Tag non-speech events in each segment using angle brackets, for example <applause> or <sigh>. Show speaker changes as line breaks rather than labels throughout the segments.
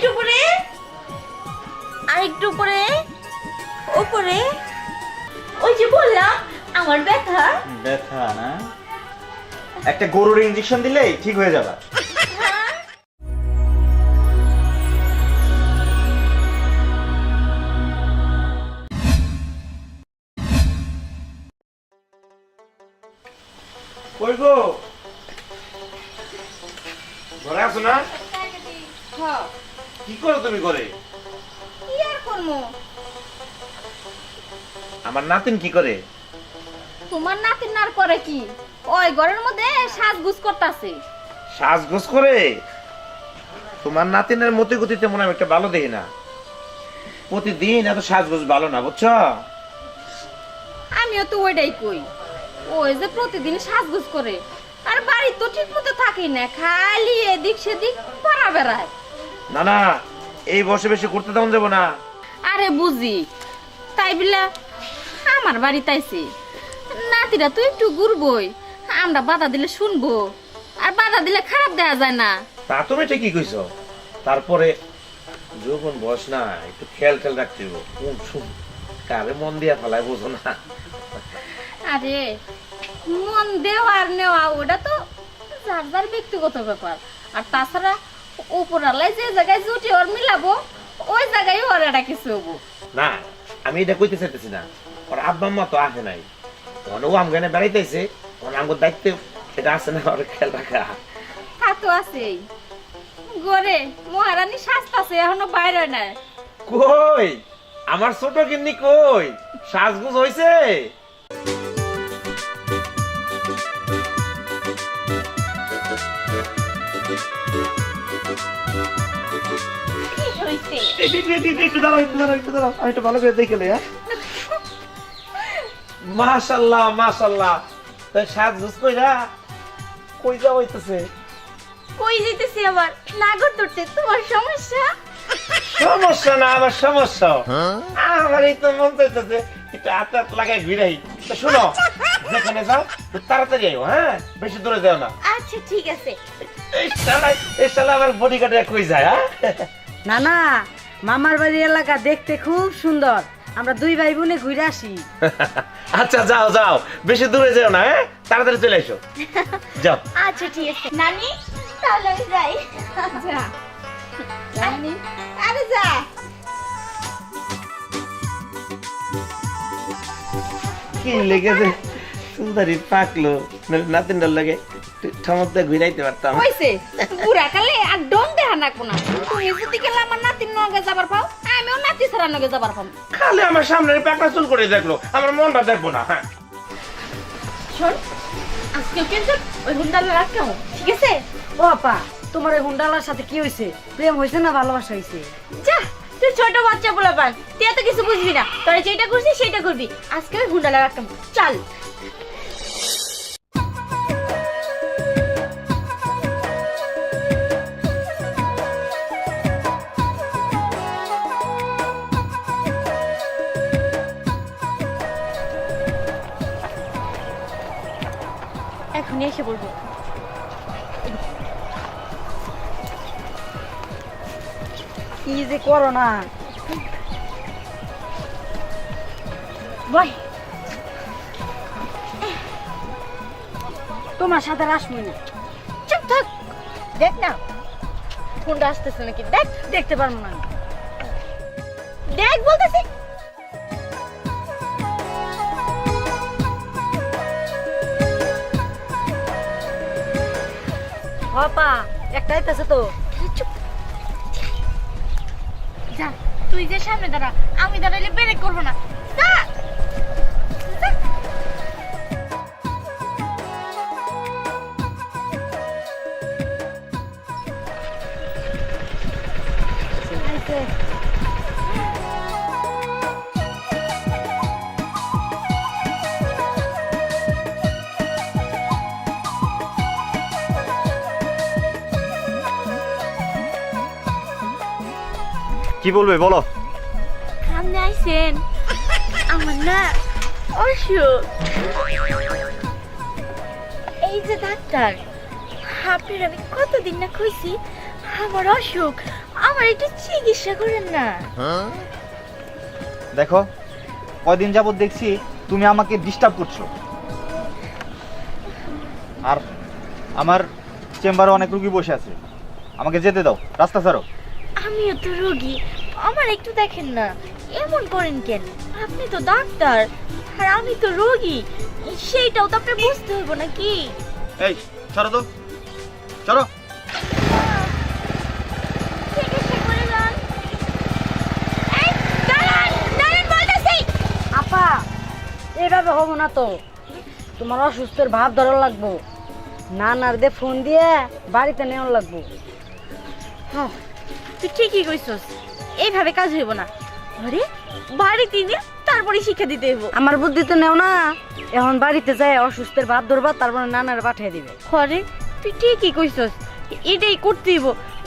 আরেকটু উপরে। আরেকটু উপরে। উপরে। ওই যে বললাম, আমার ব্যথা।
ব্যথা না? একটা গরুর ইঞ্জেকশন দিলে ঠিক হয়ে যাবে। করো তুমি ঘরে
কি আর করব?
আমার নাতিন কি করে?
তোমার নাতির নার করে কি? ওই ঘরের মধ্যে সাজগুজ করতেছে।
সাজগোজ করে? তোমার নাতিনের মতি গতিতে মনে হয় একটা ভালো দেখি না। প্রতিদিন এত সাজগোজ ভালো না বুঝছ?
আমিও তো ওইটাই কই। ওই যে প্রতিদিন সাজগুজ করে। আর বাড়ি তো ঠিক মতো থাকি না খালি এদিক সেদিক পাড়া বেড়ায়।
না না এই বসে বেশি করতে তেমন যাব না।
আরে বুঝি। তাই বিলা আমার বাড়ি তাইছে নাতিরা তো একটু ঘুরবই আমরা বাধা দিলে শুনব। আর বাধা দিলে খারাপ দেয়া যায় না।
তা তুমি ঠিকই কইছো। তারপরে যখন বস না একটু খেয়াল খেয়াল রাখতে হবে কোন শুন কারে মন দিয়া ফেলায় বোঝো না।
আরে মন দেওয়া আর নেওয়া ওটা তো যার যার ব্যক্তিগত ব্যাপার। আর তাছাড়া উপরালায় যে জায়গায় জুটি ওর মিলাবো ওই জায়গায় ওর এটা কিছু হব।
না আমি এটা কইতে চাইতেছি না। ওর আব্বা আম্মা তো আসে নাই। ও আমগানে বেড়াইতেছে আমগো দায়িত্ব এটা আছে না ওর খেয়াল রাখা।
তা তো আছেই। গরে মহারানী সাজতাছে এখনও বাইরে নাই।
কই? আমার ছোট গিন্নি কই? সাজগুজ হইছে? একটু দাঁড়াও একটু দাঁড়াও একটু দাঁড়াও আমি একটু ভালো করে দেখে হ্যাঁ? মাশাল্লাহ মাশাল্লাহ। তাই সাজগুজ কইরা কই যাওয়া হইতেছে?
কই যেতেছি আবার? নাগর ধরতে তোমার সমস্যা?
সমস্যা না আমার সমস্যা। আমার এই তো মন চাইতেছে একটু হাত হাত লাগাই ঘুরাই। তো শোনো যেখানে যাও তাড়াতাড়ি আইও হ্যাঁ? বেশি দূরে যাও না।
আচ্ছা ঠিক আছে।
এই শালা এই শালা আমার বডি গার্ডে কই যায় হ্যাঁ?
না না মামার বাড়ি এলাকা দেখতে খুব সুন্দর। আমরা দুই ভাই বোনে ঘুরে আসি। <laughs>
আচ্ছা যাও যাও। বেশি দূরে যাও না হ্যাঁ? তাড়াতাড়ি চলে এসো। <laughs> যাও।
আচ্ছা ঠিক আছে। নানি তাহলে আমি যাই। <laughs> যা। নানি? আরে যা।
কি লেগেছে? সুন্দরী পাকলো নাতিনটার লাগে ঘুরাইতে পারতাম।
হইছে বুড়া কালে আর ডন না। কোনা তুমি যদি গেলে আমার নাতির নগে যাবার পাও আমিও নাতি ছাড়া নগে যাবার পাম।
খালি আমার সামনে পাকড়া চুল করে দেখল আমার মনটা দেখব না হ্যাঁ।
শোন আজকে কিন্তু ওই হুন্ডালে রাখ কেমন ঠিক আছে?
ও আপা তোমার এই হুন্ডালার সাথে কি হয়েছে প্রেম হয়েছে না ভালোবাসা হয়েছে
যা তুই ছোট বাচ্চা বলে পান তুই এত কিছু বুঝবি না। তোরা যেটা করছিস সেটা করবি। আজকে ওই হুন্ডালে রাখ কেমন চল। এখনই এসে বলব
কি যে করো না
বয়।
তোমার সাথে রাসমই না।
চুপ থাক। দেখ না। হুন্ডা আসতেছে নাকি? দেখ
দেখতে পারব না।
দেখ বলতেছি।
ও একটাই একটা আইতেছে তো।
চুপ। যা, তুই যে সামনে দাঁড়া, আমি দাঁড়াইলে ব্রেক করব না।
কি বলবে বলো।
সামনে আইসেন। আমার না অসুখ। এই যে ডাক্তার আপনার আমি কতদিন না কইছি আমার অসুখ। আমার একটু চিকিৎসা করেন না।
দেখো কয়দিন যাবত দেখছি তুমি আমাকে ডিস্টার্ব করছ। আর আমার চেম্বারে অনেক রুগী বসে আছে। আমাকে যেতে দাও রাস্তা ছাড়ো।
আমিও তো রোগী আমার একটু দেখেন না। এমন করেন কেন? আপনি তো ডাক্তার আর আমি তো রোগী। সেইটাও তো আপনি বুঝতে হইব নাকি?
এই ছাড়ো তো। ছাড়ো
আপা এইভাবে হব না তো। তোমার অসুস্থের ভাব ধরা লাগবো। নানার দে ফোন দিয়ে বাড়িতে নেওয়া লাগবো।
হ্যাঁ তুই ঠিকই কইছস। এইভাবে কাজ হইব না। আরে বাড়িতে নিয়ে তারপরে শিক্ষা দিতে হইব।
আমার বুদ্ধি তো নেও না। এখন বাড়িতে যায় অসুস্থের ভাব ধরবা তারপরে নানার পাঠিয়ে দিবে।
খরে তুই ঠিকই কইছস। এটাই করতে হইব।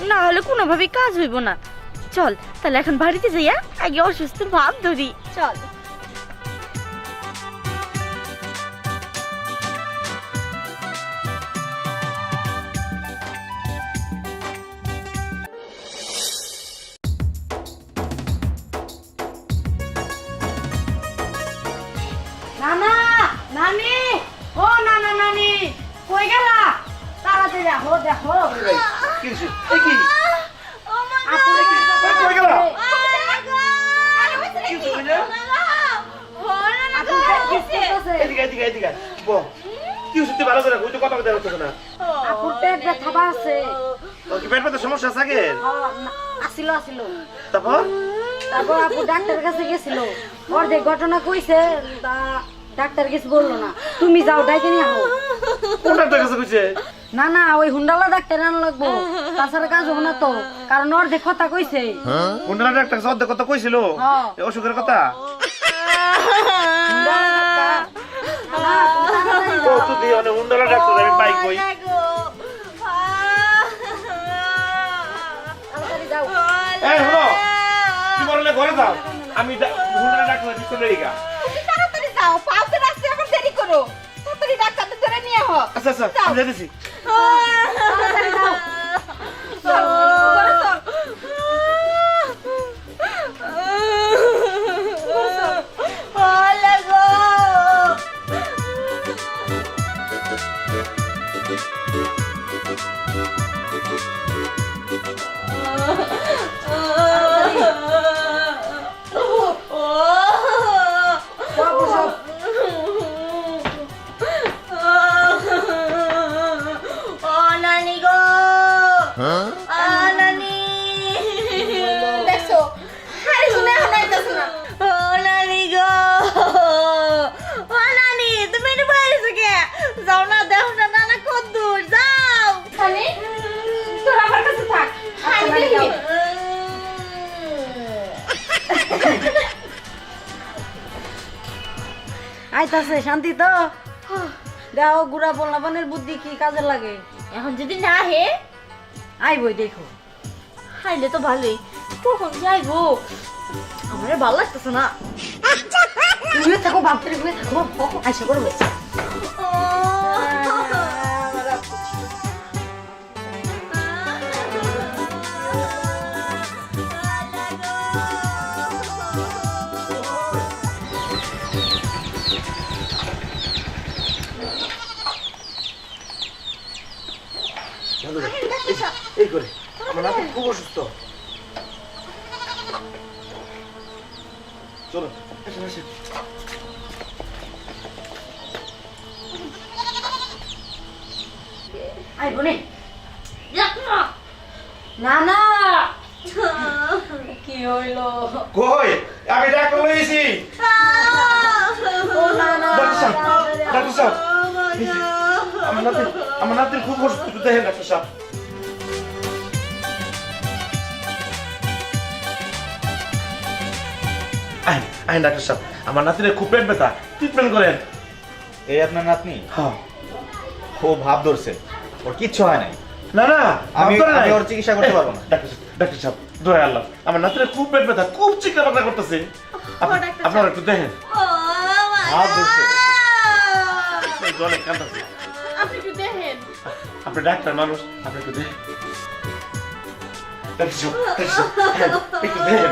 না হলে কোনোভাবে কাজ হইব না। চল তাহলে এখন বাড়িতে যাইয়া আগে অসুস্থ ভাব ধরি। চল।
ব্যথার সমস্যা আগে?
আসিল আসিল
তারপর?
তারপর আপু ডাক্তারের কাছে গেছিল অর্ধেক ঘটনা কইছে ডাক্তার কিছু বলল না তুমি যাও ডাইকে নিয়ে
কোন ডাক্তার কাছে কইছে?
না না ওই হুন্ডালা ডাক্তার আনা লাগবো তাছাড়া কাজ হবে না তো কারণ অর্ধেক কথা কইছে
কোন ডাক্তার কাছে অর্ধেক কথা কইছিল? অসুখের কথা?
হুন্ডালা ডাক্তার
হুন্ডালা আমি পাই কই। ঘরে যাও। আমি হুন্ডালা ডাক্তার।
যাও পাউতে রাখতে এখন দেরি করো। তাড়াতাড়ি ডাক্তারদের ধরে নিয়ে আহ।
আচ্ছা, আচ্ছা, আমি যাইতেছি।
তাড়াতাড়ি
আইতাছে
শান্তি তো? দেখো গুড়া পোলাপানের বুদ্ধি কি কাজে লাগে?
এখন যদি না হে
আইবই দেখো।
হাইলে তো ভালোই। কখন যাইবো আমার ভালো লাগতেছে না। <laughs>
তুমি থাকো ভাবতে থাকো আইসা করব
খুব অসুস্থ। চলো
না না। কি হইল?
কই? আমি ডাক্তার লইছি
ও না না
ডাক্তার সাহেব ডাক্তার সাহেব। আমার নাতির খুব অসুস্থ দেখেন ডাক্তার সাহেব। আইন ডাক্তার সাহেব আমার নাতির খুব পেট ব্যথা। ট্রিটমেন্ট করেন।
এই আপনার নাতনি?
হ্যাঁ।
ও ভাব ধরছে। ওর কিচ্ছু হয় নাই।
না না
আমি আমি ওর চিকিৎসা করতে পারব না। <laughs>
ডাক্তার সাহেব, ডাক্তার সাহেব দয়া আল্লাহ। আমার নাতির খুব পেট ব্যথা খুব চিকনা পাকনা করতেছে আপ- আপনারা একটু দেখেন।
ভাব ধরছে।
জলে কান্দাছে
আপনি একটু দেখেন।
আপনি ডাক্তার মানুষ আপনি দেখেন। একটু দেখেন।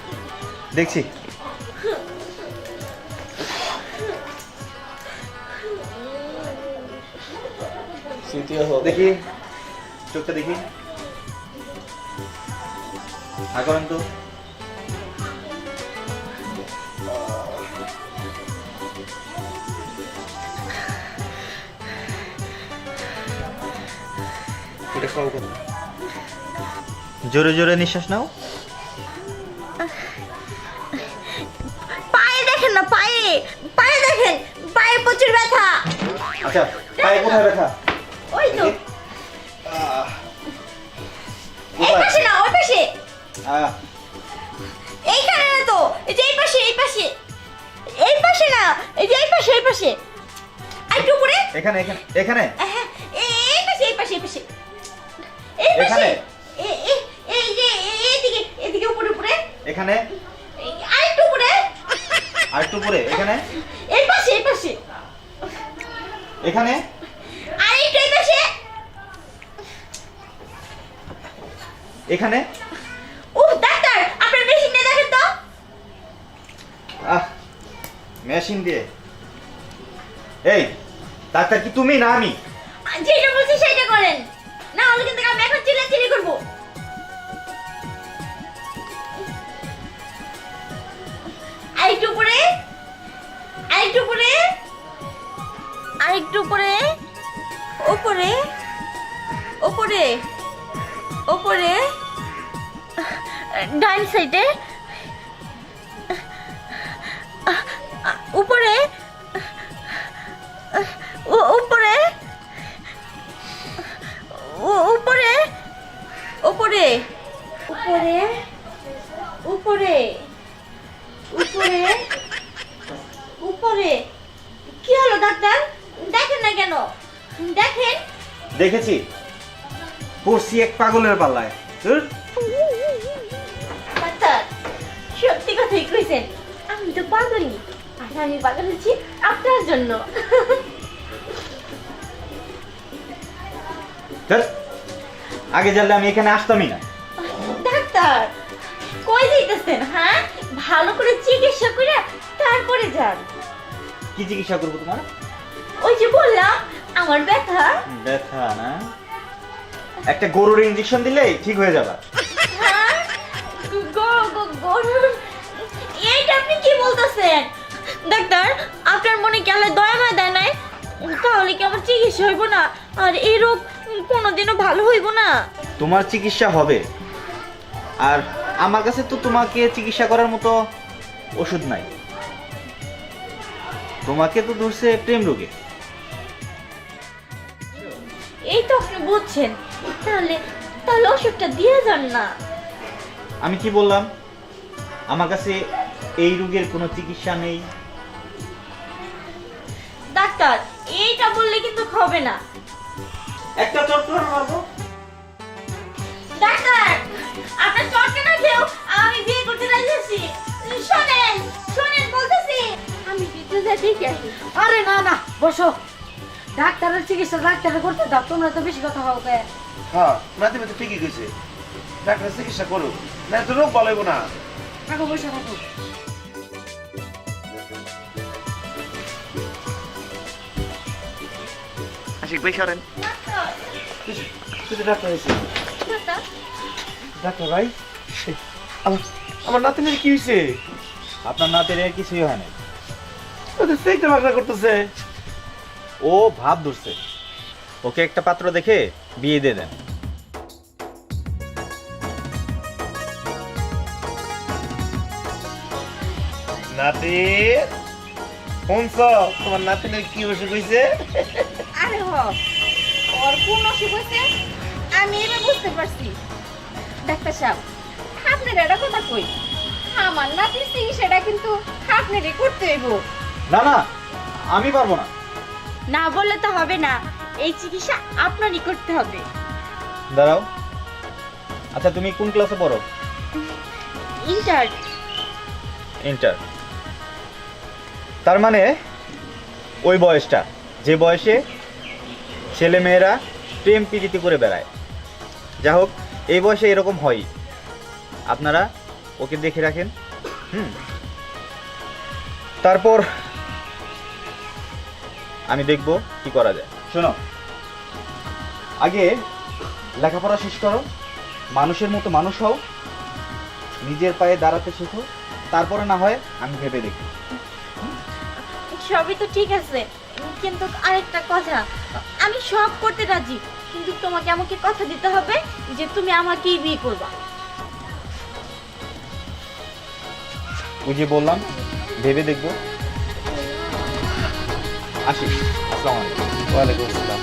দেখছি। দেখি চোখটা দেখি। হা করেন তো। জোরে জোরে নিঃশ্বাস নাও।
পায়ে
কোথায় ব্যথা
ওই তো। এই? পাশে না ওই পাশে। এইখানে না তো এই যে এই পাশে এই পাশে। এই পাশে না এই যে এই পাশে এই পাশে। আর একটু উপরে?
এখানে এখানে এখানে।
হ্যাঁ, এই এই পাশে এই পাশে এই পাশে। এই পাশে। এই যে এই- এইদিকে এদিকে উপরে উপরে।
এখানে।
আর একটু উপরে।
আর একটু এখানে।
এই পাশে এই পাশে।
এখানে
আর একটু এই পাশে
এখানে?
ও ডাক্তার আপনার মেশিনটা দেখেন তো।
আহ মেশিন দিয়ে। এই ডাক্তার কি তুমি না আমি?
যেটা বলছি সেটা করেন। না হলে কিন্তু আমি এখন চিল্লাচিল্লি করব। আরেকটু উপরে আরেকটু উপরে আরেকটু উপরে উপরে উপরে উপরে। ডান সাইডে। উপরে। উপরে। উপরে। উপরে। উপরে। উপরে। উপরে। উপরে। কি হলো, ডাক্তার? দেখেন না কেন? দেখেন।
দেখেছি। পড়ছি এক পাগলের পাল্লায়।
কথাই আমি তো পাগলি আর আমি পাগল হচ্ছি আপনার জন্য।
আগে জানলে আমি এখানে আসতামই না।
ডাক্তার কই যাইতেছেন হ্যাঁ? ভালো করে চিকিৎসা করে তারপরে যান।
কি চিকিৎসা করব তোমার?
ওই যে বললাম আমার ব্যথা।
ব্যথা না। একটা গরুর ইঞ্জেকশন দিলে ঠিক হয়ে যাবে।
বলতেছেন ডাক্তার আপনার মনে কি আল্লাহ দয়া মায়া দেয় নাই? তাহলে কি আমার চিকিৎসা হইব না? আর এই রোগ কোনোদিনও ভালো হইব না।
তোমার চিকিৎসা হবে। আর আমার কাছে তো তোমাকে চিকিৎসা করার মতো ওষুধ নাই। তোমাকে তো ধরছে প্রেম রোগে।
এই তো আপনি বুঝছেন। তাহলে তাহলে ওষুধটা দিয়ে যান না।
আমি কি বললাম? আমার কাছে এই রোগের কোনো চিকিৎসা নেই?
ডাক্তার এইটা বললে কিন্তু হবে না।
একটা চট্টগ্রাম মারবো।
ডাক্তার আপনার চটকে না খেয়েও আমি বিয়ে করতে রাজি আছি শোনেন শোনেন বলতেছি। আমি কিন্তু যা দেখে আসি
আরে না না বসো। ডাক্তারের চিকিৎসা ডাক্তার করতে দাও তোমরা তো বেশি কথা হও কে
হ্যাঁ নাতি মাতি ঠিকই কইছে। ডাক্তার চিকিৎসা করো না তো রোগ ভালো হইবো না।
থাকো বসে থাকো।
আশিক ভাই সরেন। ডাক্তার। হয়েছে
ডাক্তার
ডাক্তার। ভাই আমার আমার নাতিনের কি হয়েছে?
আপনার নাতের এর কিছুই হয় না
দেখতে ভাগনা করতেছে।
ও ভাব ধরছে। ওকে একটা পাত্র দেখে বিয়ে দিয়ে দেন।
নাতি? শুনছ তোমার নাতিনের কি অসুখ হয়েছে?
আরে হ ওর কোন অসুখ হয়েছে? আমি এবার বুঝতে পারছি।
ডাক্তার সাহেব আপনার এটা কথা কই। আমার নাতির চিকিৎসাটা কিন্তু আপনারই করতে হইব।
না না আমি পারব না।
না বললে তো হবে না এই চিকিৎসা আপনারই করতে হবে।
দাঁড়াও। আচ্ছা তুমি কোন ক্লাসে পড়ো?
ইন্টার।
ইন্টার। তার মানে ওই বয়সটা, যে বয়সে ছেলে মেয়েরা প্রেম প্রীতি করে বেড়ায়। যা হোক, এই বয়সে এরকম হয়। আপনারা ওকে দেখে রাখেন। হুম। তারপর আমি দেখব কি করা যায়। শোনো, আগে লেখাপড়া শেষ করো, মানুষের মতো মানুষ হও, নিজের পায়ে দাঁড়াতে শেখো, তারপরে না হয় আমি ভেবে দেখি
সবই তো ঠিক আছে। কিন্তু আরেকটা কথা আমি সব করতে রাজি কিন্তু তোমাকে আমাকে কথা দিতে হবে যে তুমি আমাকেই বিয়ে করবা।
ওই যে বললাম ভেবে দেখব। আসি আসসালামু আলাইকুম।
ওয়ালাইকুম আসসালাম।